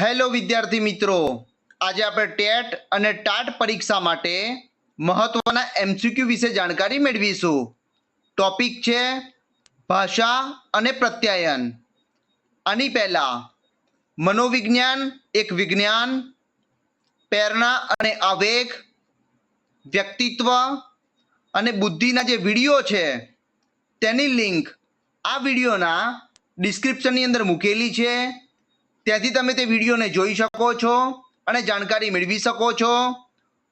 Hello વિદ્યાર્થી મિત્રો. આજે આપણે ટેટ અને ટાટ પરીક્ષા માટે મહત્વના એમસીક્યુ વિશે જાણકારી મેળવીશું. ટોપિક છે ભાષા અને પ્રત્યાયન. આની પહેલાં, મનોવિજ્ઞાન એક વિજ્ઞાન, પ્રેરણા અને આવેગ, વ્યક્તિત્વ અને બુદ્ધિના જે વીડિયો છે તેની લિંક આ વિડીયોના ડિસ્ક્રિપ્શનની અંદર મૂકેલી છે. ત્યાંથી તમે તે વિડીયોને જોઈ શકો છો અને જાણકારી મેળવી શકો છો.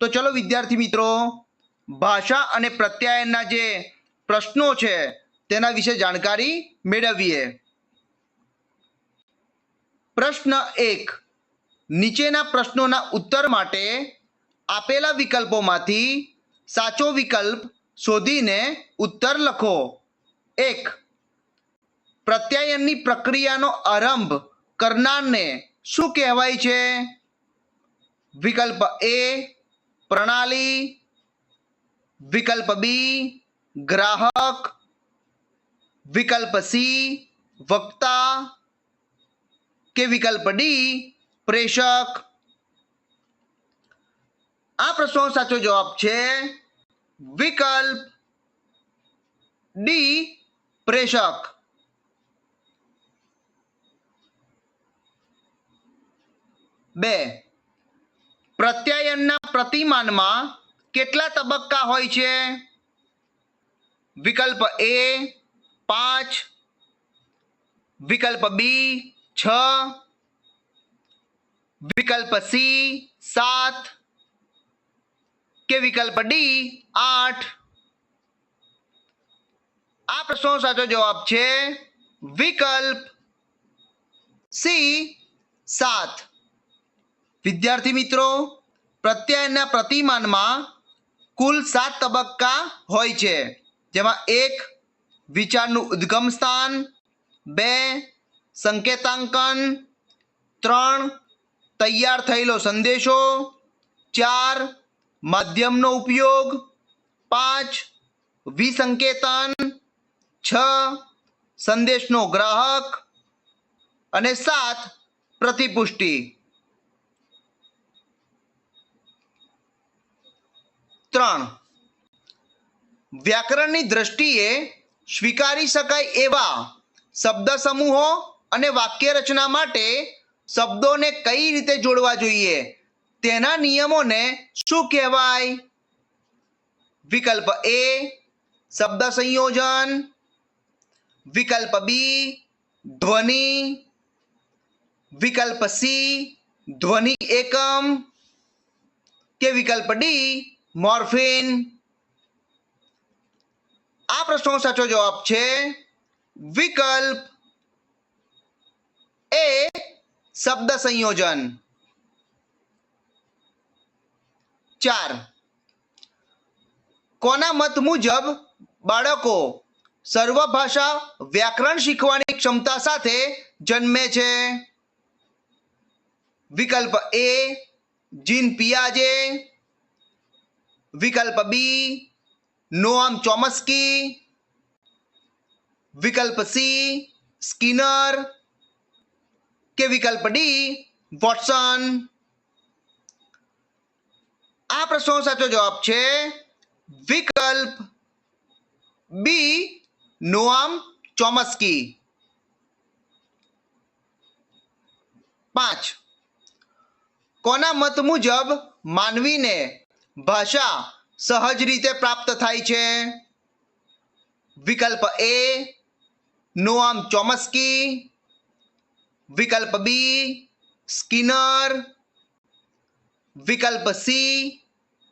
તો ચલો વિદ્યાર્થી મિત્રો, ભાષા અને પ્રત્યાયનના જે પ્રશ્નો છે તેના વિશે જાણકારી મેળવીએ. પ્રશ્ન એક, નીચેના પ્રશ્નોના ઉત્તર માટે આપેલા વિકલ્પોમાંથી સાચો વિકલ્પ શોધીને ઉત્તર લખો. એક, પ્રત્યાયનની પ્રક્રિયાનો આરંભ કરનારને શું કહેવાય છે? વિકલ્પ એ પ્રણાલી, વિકલ્પ બી ગ્રાહક, વિકલ્પ સી વક્તા કે વિકલ્પ ડી પ્રેષક? આ પ્રશ્નનો સાચો જવાબ છે વિકલ્પ ડી પ્રેષક. બે. પ્રત્યાયનના પ્રતિમાનમાં કેટલા તબક્કા હોય છે? વિકલ્પ એ, પાંચ. વિકલ્પ બી, છ. વિકલ્પ સી, સાત. કે વિકલ્પ ડી, આઠ. આ પ્રશ્નનો સાચો જવાબ છે વિકલ્પ સી, સાત. વિદ્યાર્થી મિત્રો, પ્રત્યયના પ્રતિમાનમાં કુલ સાત તબક્કા હોય છે. જેમાં એક, વિચારનું ઉદ્ગમ સ્થાન, બે, સંકેતાંકન, ત્રણ, તૈયાર થયેલો સંદેશો, ચાર, માધ્યમનો ઉપયોગ, પાંચ, વિસંકેતન, છ, સંદેશનો ગ્રાહક અને સાત, પ્રતિપુષ્ટિ. ત્રણ. વ્યાકરણની દ્રષ્ટિએ સ્વીકારી શકાય એવા શબ્દ સમૂહો અને વાક્ય રચના માટે શબ્દોને કઈ રીતે જોડવા જોઈએ? તેના નિયમોને શું કહેવાય? વિકલ્પ એ, શબ્દ સંયોજન. વિકલ્પ બી, ધ્વનિ. વિકલ્પ સી, ધ્વનિ એકમ. કે વિકલ્પ ડી મોર્ફિન. આ પ્રશ્નનો સાચો જવાબ છે વિકલ્પ એ શબ્દ સંયોજન. ચાર. કોના મત મુજબ બાળકો સર્વ ભાષા વ્યાકરણ શીખવાની ક્ષમતા સાથે જન્મે છે? વિકલ્પ એ જીન પિયાજે વિકલ્પ બી, નોઆમ ચોમસ્કી. વિકલ્પ સી, સ્કિનર. કે વિકલ્પ ડી, વોટસન. આ પ્રશ્નનો સાચો જવાબ છે વિકલ્પ બી, નોઆમ ચોમસ્કી. પાંચ. કોના મત મુજબ માનવીને ભાષા સહજ રીતે પ્રાપ્ત થાય છે. વિકલ્પ એ, નોઆમ ચોમસ્કી. વિકલ્પ બી, સ્કિનર. વિકલ્પ સી,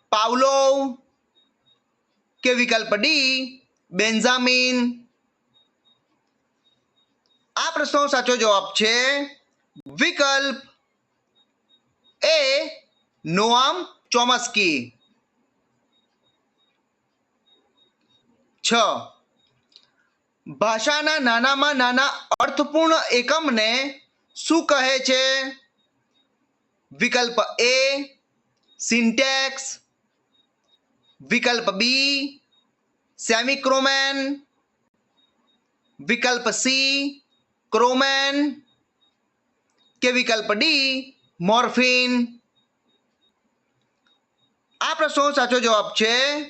પાવલોવ. કે વિકલ્પ ડી, બેન્ઝામિન. આ પ્રશ્નનો સાચો જવાબ છે વિકલ્પ એ, નોઆમ ચોમસ્કી. છ. ભાષાના નાનામાં નાના અર્થપૂર્ણ એકમને શું કહે છે? વિકલ્પ એ, સિન્ટેક્સ. વિકલ્પ બી, સેમિક્રોમેન. વિકલ્પ સી, ક્રોમેન. કે વિકલ્પ ડી, મોર્ફિન. આ પ્રશ્નો સાચો જવાબ છે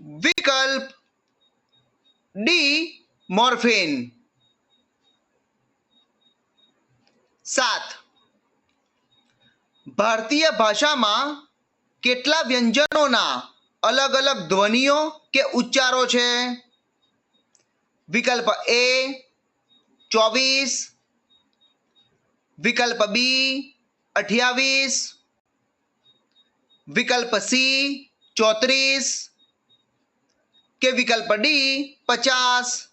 વિકલ્પ ડી મોર્ફિન સાત. ભારતીય ભાષામાં કેટલા વ્યંજનોના અલગ અલગ ધ્વનિઓ કે ઉચ્ચારો છે? વિકલ્પ એ, ચોવીસ. વિકલ્પ બી, અઠ્યાવીસ. વિકલ્પ સી, ચોત્રીસ. કે વિકલ્પ ડી, પચાસ.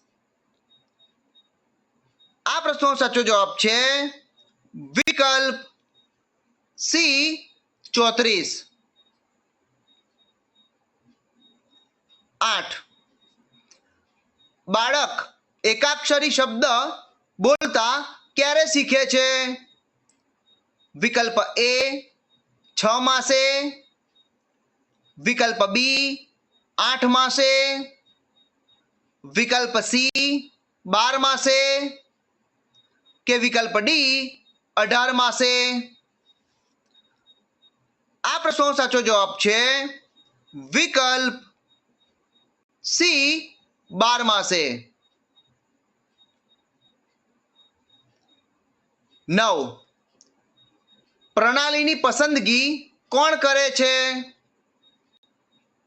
આ પ્રશ્નનો સાચો જવાબ છે વિકલ્પ સી, ચોત્રીસ. આઠ. બાળક એકાક્ષરી શબ્દ બોલતા ક્યારે શીખે છે? વિકલ્પ એ, છ માસે. વિકલ્પ બી આઠ માસે, વિકલ્પ સી, બાર માસે કે વિકલ્પ ડી, અઢાર માસે? આ પ્રશ્નનો સાચો જવાબ છે વિકલ્પ સી, બાર માસે. નવ. પ્રણાલીની પસંદગી કોણ કરે છે?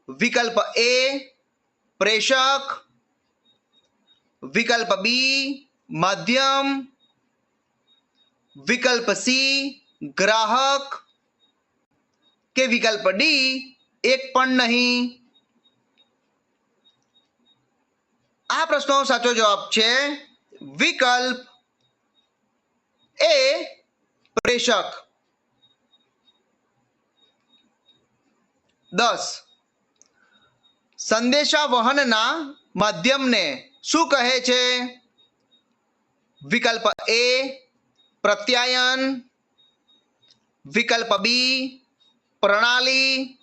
વિકલ્પ એ, પ્રેષક. વિકલ્પ બી, માધ્યમ. વિકલ્પ સી, ગ્રાહક. કે વિકલ્પ ડી, એક પણ નહીં. આ પ્રશ્નનો સાચો જવાબ છે વિકલ્પ એ, પ્રેષક. દસ. સંદેશા વહનના માધ્યમને શું કહે છે? વિકલ્પ એ, પ્રત્યાયન. વિકલ્પ બી, પ્રણાલી.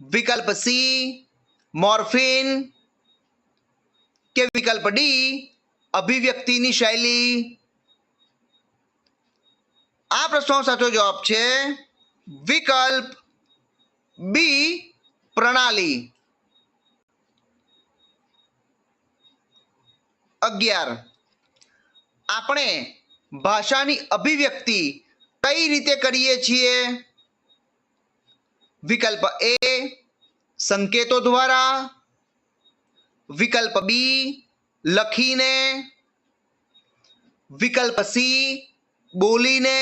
વિકલ્પ સી, મોર્ફિન. કે વિકલ્પ ડી, અભિવ્યક્તિની શૈલી. આ પ્રશ્નનો સાચો જવાબ છે વિકલ્પ બી પ્રણાલી અગિયાર. આપણે ભાષાની અભિવ્યક્તિ કઈ રીતે કરીએ છીએ? વિકલ્પ એ સંકેતો દ્વારા, વિકલ્પ બી લખીને, વિકલ્પ સી બોલીને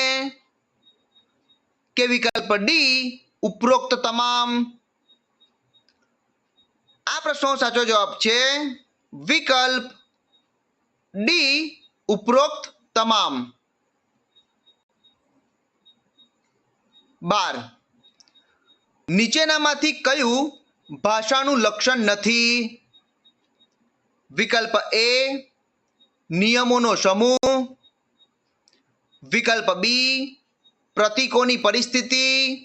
કે વિકલ્પ ડી ઉપરોક્ત તમામ આ પ્રશ્નનો સાચો જવાબ છે વિકલ્પ ડી ઉપરોક્ત તમામ. બાર. નીચેનામાંથી કયું ભાષાનું લક્ષણ નથી? વિકલ્પ એ નિયમોનો સમૂહ. વિકલ્પ બી પ્રતીકોની પરિસ્થિતિ.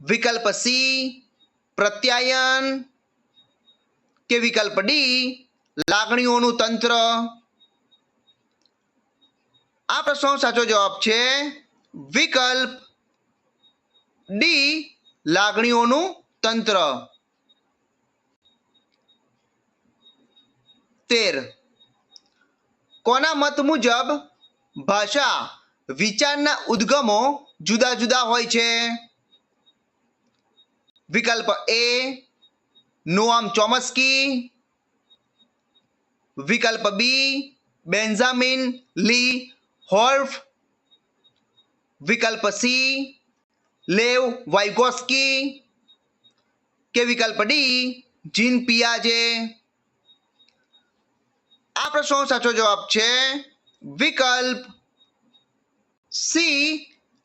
વિકલ્પ સી પ્રત્યાયન કે વિકલ્પ ડી લાગણીઓનું તંત્ર? આ પ્રશ્નનો સાચો જવાબ છે વિકલ્પ ડી લાગણીઓનું તંત્ર. તેર. કોના મત મુજબ ભાષા વિચારના ઉદ્ગમો જુદા જુદા હોય છે? વિકલ્પ એ નોઆમ ચોમસ્કી વિકલ્પ બી બેન્ઝામિન લી હોર્ફ વિકલ્પ સી લેવ વાઇગોસ્કી કે વિકલ્પ ડી જીન પિયાજે આ પ્રશ્નનો સાચો જવાબ છે વિકલ્પ સી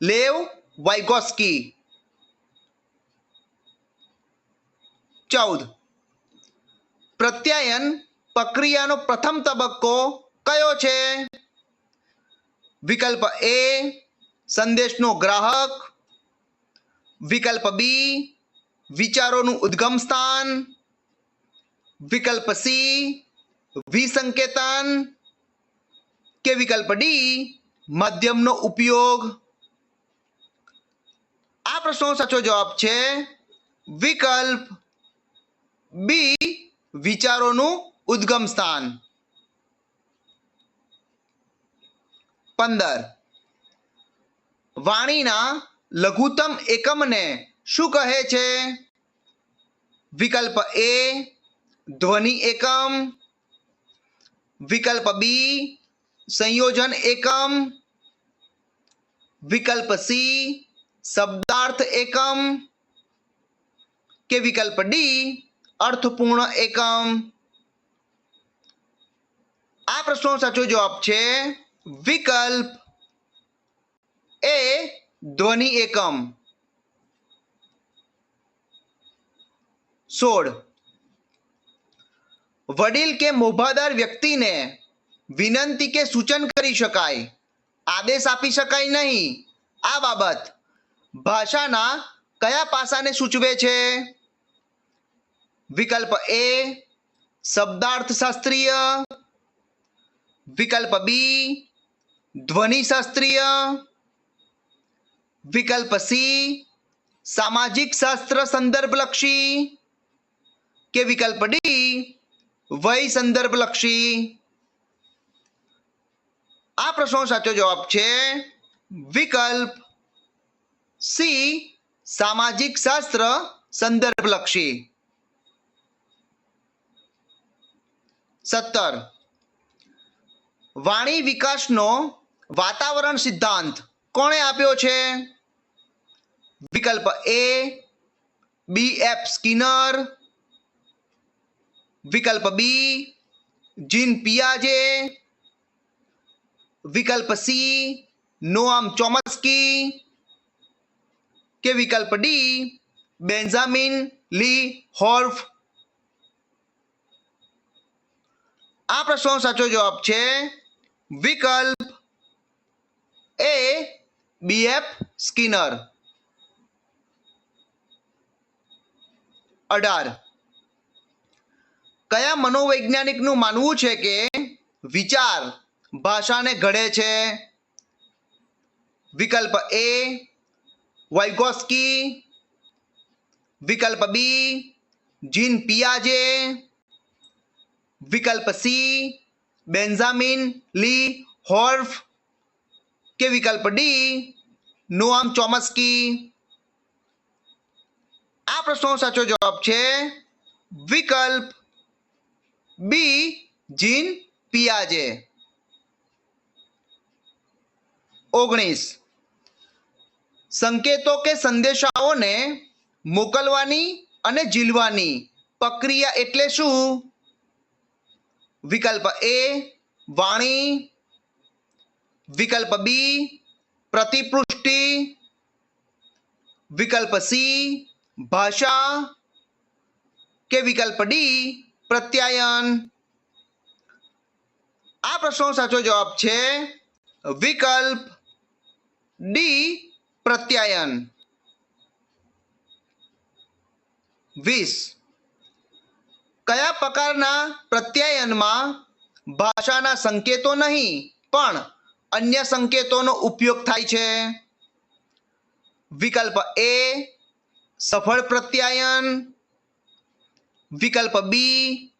લેવ વાઇગોસ્કી ચૌદ. પ્રત્યાયન પ્રક્રિયાનો પ્રથમ તબક્કો કયો છે? વિકલ્પ એ, સંદેશનો ગ્રાહક. વિકલ્પ બી, વિચારોનું ઉદ્ગમ સ્થાન. વિકલ્પ સી, વિસંકેતન. કે વિકલ્પ ડી, માધ્યમનો ઉપયોગ. આ પ્રશ્નનો સાચો જવાબ છે વિકલ્પ બી વિચારોનું ઉદ્ગમ સ્થાન. પંદર. વાણીના લઘુત્તમ એકમને શું કહે છે? વિકલ્પ એ ધ્વનિ એકમ. વિકલ્પ બી સંયોજન એકમ. વિકલ્પ સી શબ્દાર્થ એકમ. કે વિકલ્પ ડી અર્થપૂર્ણ એકમ. આ પ્રશ્નનો સાચો જવાબ છે વિકલ્પ એ ધ્વનિ એકમ. સોળ. વડીલ કે મોભાદાર વ્યક્તિને વિનંતી કે સૂચન કરી શકાય. આદેશ આપી શકાય નહીં. આ બાબત ભાષાના કયા પાસાને સૂચવે છે? વિકલ્પ એ શબ્દાર્થ શાસ્ત્રીય વિકલ્પ બી ધ્વનિ શાસ્ત્રીય વિકલ્પ સી સામાજિક શાસ્ત્ર સંદર્ભલક્ષી કે વિકલ્પ ડી વય સંદર્ભલક્ષી. આ પ્રશ્નનો સાચો જવાબ છે વિકલ્પ સી સામાજિક શાસ્ત્ર સંદર્ભલક્ષી. સત્તર. વાણી વિકાસનો વાતાવરણ સિદ્ધાંત કોણે આપ્યો છે? વિકલ્પ એ બી એફ સ્કિનર. વિકલ્પ બી જીન પિયાજે. વિકલ્પ સી નોઆમ ચોમસ્કી. કે વિકલ્પ ડી બેન્ઝામિન લી હોર્ફ આ પ્રશ્નનો સાચો જવાબ છે વિકલ્પ એ બીએફ સ્કિનર. અઢાર. કયા મનોવૈજ્ઞાનિકનું માનવું છે કે વિચાર ભાષાને ઘડે છે? વિકલ્પ એ વાઇગોસ્કી વિકલ્પ બી જીન પિયાજે વિકલ્પ સી, બેન્ઝામિન, લી, હોર્ફ કે વિકલ્પ ડી, નોઆમ ચોમસ્કી? આ પ્રશ્નનો સાચો જવાબ છે વિકલ્પ બી, જીન પિયાજે. ઓગણીસ. સંકેતો કે સંદેશાઓને મોકલવાની અને ઝીલવાની પ્રક્રિયા એટલે શું? વિકલ્પ એ, વાણી. વિકલ્પ બી, પ્રતિપૃષ્ટિ. વિકલ્પ સી, ભાષા. કે વિકલ્પ ડી, પ્રત્યાયન. આ પ્રશ્નનો સાચો જવાબ છે વિકલ્પ ડી, પ્રત્યાયન. વીસ. કયા પ્રકારના પ્રત્યાયનમાં ભાષાના સંકેતો નહીં, પણ અન્ય સંકેતોનો ઉપયોગ થાય છે? વિકલ્પ એ, સફળ પ્રત્યાયન. વિકલ્પ બી,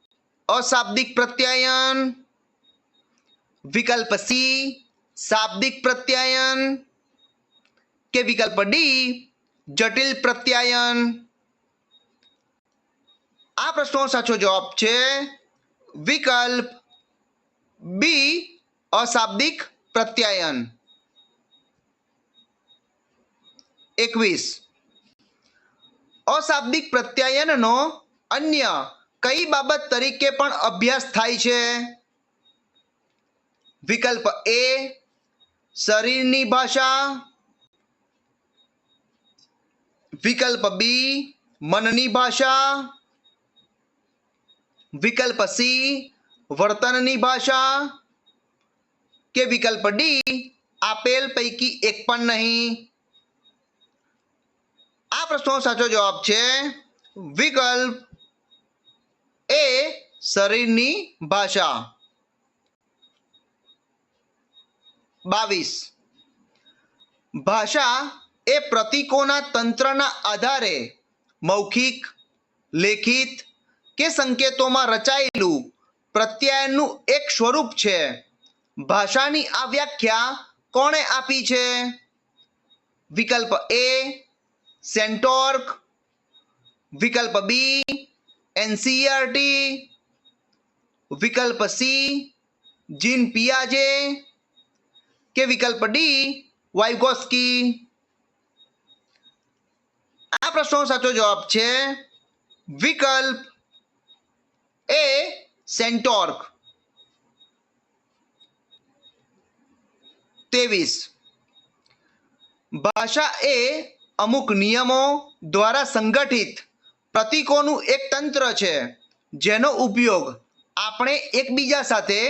અશાબ્દિક પ્રત્યાયન. વિકલ્પ સી, શાબ્દિક પ્રત્યાયન. કે વિકલ્પ ડી, જટિલ પ્રત્યાયન. આ પ્રશ્નનો સાચો જવાબ છે વિકલ્પ બી અશાબ્દિક પ્રત્યાયન. એકવીસ. અશાબ્દિક પ્રત્યાયનનો અન્ય કઈ બાબત તરીકે પણ અભ્યાસ થાય છે? વિકલ્પ એ શરીરની ભાષા. વિકલ્પ બી મનની ભાષા. વિકલ્પ સી વર્તનની ભાષા કે વિકલ્પ ડી આપેલ પૈકી એક પણ નહીં? આ પ્રશ્નનો સાચો જવાબ છે વિકલ્પ એ શરીરની ભાષા. બાવીસ. ભાષા એ પ્રતીકોના તંત્રના આધારે મૌખિક, લેખિત કે સંકેતોમાં રચાયેલું પ્રત્યાયનનું એક સ્વરૂપ છે? ભાષાની આ વ્યાખ્યા કોણે આપી છે? વિકલ્પ એ સેન્ટોર્ક. વિકલ્પ બી એનસીઆરટી વિકલ્પ સી જીન પિયાજે. કે વિકલ્પ ડી વાઇગોસ્કી આ પ્રશ્નનો સાચો જવાબ છે વિકલ્પ એ સેન્ટોર્ક ત્રેવીસ ભાષા એ અમુક નિયમો દ્વારા સંગઠિત પ્રતીકોનું એક તંત્ર છે, જેનો ઉપયોગ આપણે એકબીજા સાથે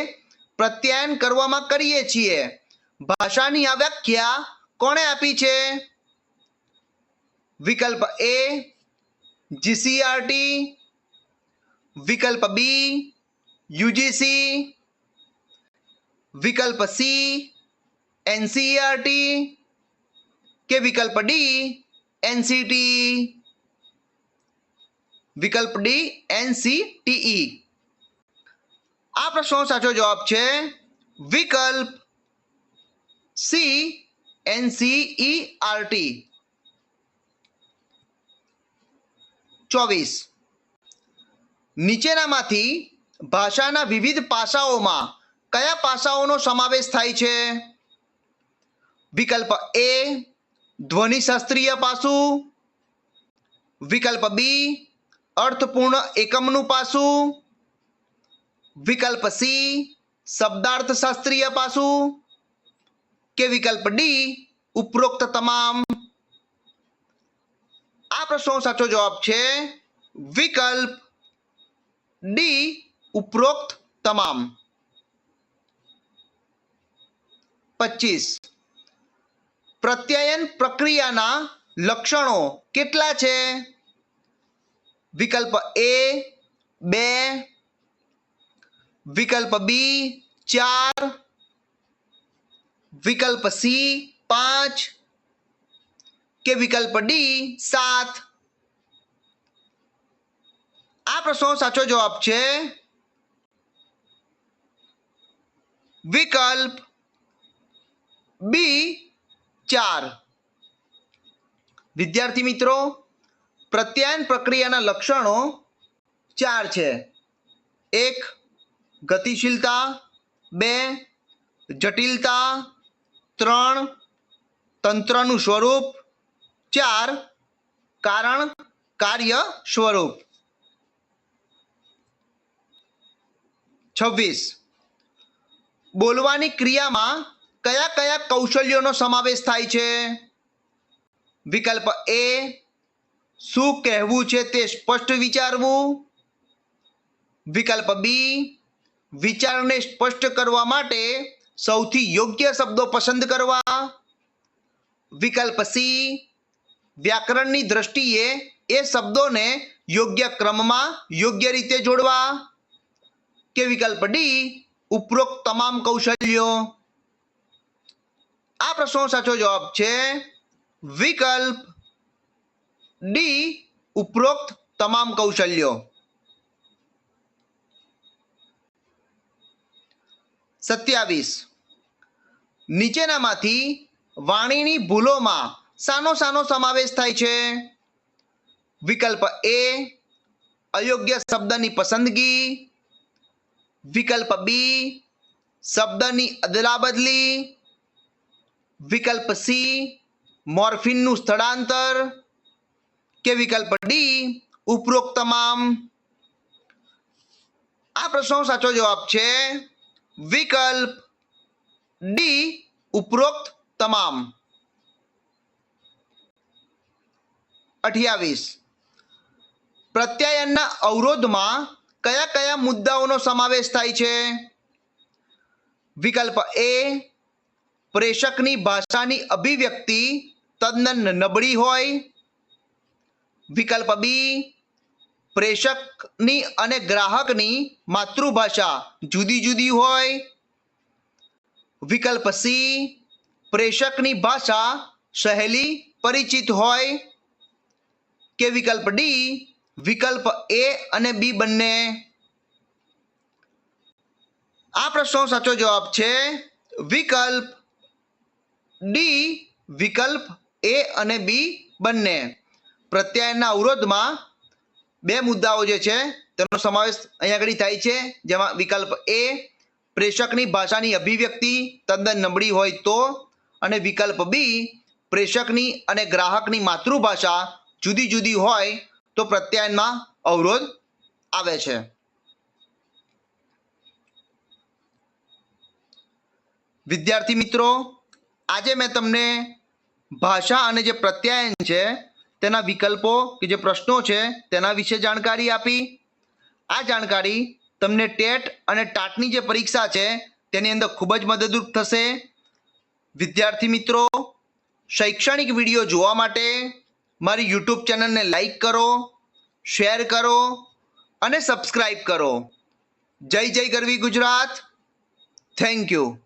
પ્રત્યાયન કરવામાં કરીએ છીએ. ભાષાની આ વ્યાખ્યા કોણે આપી છે? વિકલ્પ એ જીસીઆરટી વિકલ્પ બી યુજીસી. વિકલ્પ સી એનસીઆરટી કે વિકલ્પ ડી એનસીટી. વિકલ્પ ડી એનસીટીઈ. આ પ્રશ્નનો સાચો જવાબ છે વિકલ્પ સી એનસીઈઆરટી. ચોવીસ. નીચેનામાંથી ભાષાના વિવિધ પાસાઓમાં કયા પાસાઓનો સમાવેશ થાય છે? વિકલ્પ એ ધ્વનિશાસ્ત્રીય પાસું. વિકલ્પ બી, અર્થપૂર્ણ એકમનું પાસું. વિકલ્પ સી, શબ્દાર્થ શાસ્ત્રીય પાસું. કે વિકલ્પ ડી, ઉપરોક્ત તમામ. આ પ્રશ્નનો સાચો જવાબ છે વિકલ્પ ડી ઉપરોક્ત તમામ પચીસ પ્રત્યયન પ્રક્રિયાના લક્ષણો કેટલા છે વિકલ્પ એ બે વિકલ્પ બી ચાર વિકલ્પ સી પાંચ કે વિકલ્પ ડી સાત આ પ્રશ્નનો સાચો જવાબ છે વિકલ્પ બી ચાર. વિદ્યાર્થી મિત્રો, પ્રત્યાયન પ્રક્રિયાના લક્ષણો ચાર છે. એક, ગતિશીલતા. બે, જટિલતા. ત્રણ, તંત્રનું સ્વરૂપ. ચાર, કારણ કાર્ય સ્વરૂપ. છવ્વીસ. બોલવાની ક્રિયામાં કયા કયા કૌશલ્યોનો સમાવેશ થાય છે? વિકલ્પ એ, શું કહેવું છે તે સ્પષ્ટ વિચારવું. વિકલ્પ બી, વિચારને સ્પષ્ટ કરવા માટે સૌથી યોગ્ય શબ્દો પસંદ કરવા. વિકલ્પ સી, વ્યાકરણની દ્રષ્ટિએ એ શબ્દોને યોગ્ય ક્રમમાં યોગ્ય રીતે જોડવા. કે વિકલ્પ ડી ઉપરોક્ત તમામ કૌશલ્યો? આ પ્રશ્નનો સાચો જવાબ છે વિકલ્પ ડી ઉપરોક્ત તમામ કૌશલ્યો. સત્યાવીસ. નીચેનામાંથી વાણીની ભૂલોમાં સાનો સાનો સમાવેશ થાય છે. વિકલ્પ એ અયોગ્ય શબ્દની પસંદગી. વિકલ્પ બી શબ્દની અદલાબદલી. વિકલ્પ સી મોર્ફિનનું સ્થળાંતર. કે વિકલ્પ ડી ઉપરોક્ત તમામ. આ પ્રશ્નનો સાચો જવાબ છે વિકલ્પ ડી ઉપરોક્ત તમામ. અઠ્યાવીસ. પ્રત્યાયનના અવરોધમાં કયા કયા મુદ્દાઓનો સમાવેશ થાય છે? વિકલ્પ એ પ્રેષકની ભાષાની અભિવ્યક્તિ તદ્દન નબળી હોય. વિકલ્પ બી પ્રેષકની અને ગ્રાહકની માતૃભાષા જુદી જુદી હોય. વિકલ્પ સી પ્રેષકની ભાષા સહેલી પરિચિત હોય. કે વિકલ્પ ડી વિકલ્પ એ અને બી બંને. આ પ્રશ્નો સાચો જવાબ છે વિકલ્પ ડી વિકલ્પ એ અને બી બંને. પ્રત્યાયનના અવરોધમાં બે મુદ્દાઓ જે છે, તેનો સમાવેશ અહીંયા આગળ થાય છે, જેમાં વિકલ્પ એ પ્રેષકની ભાષાની અભિવ્યક્તિ તદ્દન નબળી હોય તો, અને વિકલ્પ બી પ્રેષકની અને ગ્રાહકની માતૃભાષા જુદી જુદી હોય તો પ્રત્યાયનમાં અવરોધ આવે છે. વિદ્યાર્થી મિત્રો, આજે મેં તમને ભાષા અને જે પ્રત્યાયન છે, તેના વિકલ્પો કે જે પ્રશ્નો છે, તેના વિશે જાણકારી આપી. આ જાણકારી તમને ટેટ અને ટાટની જે પરીક્ષા છે, તેની અંદર ખૂબ જ મદદરૂપ થશે. વિદ્યાર્થી મિત્રો, શૈક્ષણિક વીડિયો જોવા માટે મારી યુટ્યુબ ચેનલને લાઈક કરો, શેર કરો અને સબસ્ક્રાઈબ કરો. જય જય ગરવી ગુજરાત. Thank you.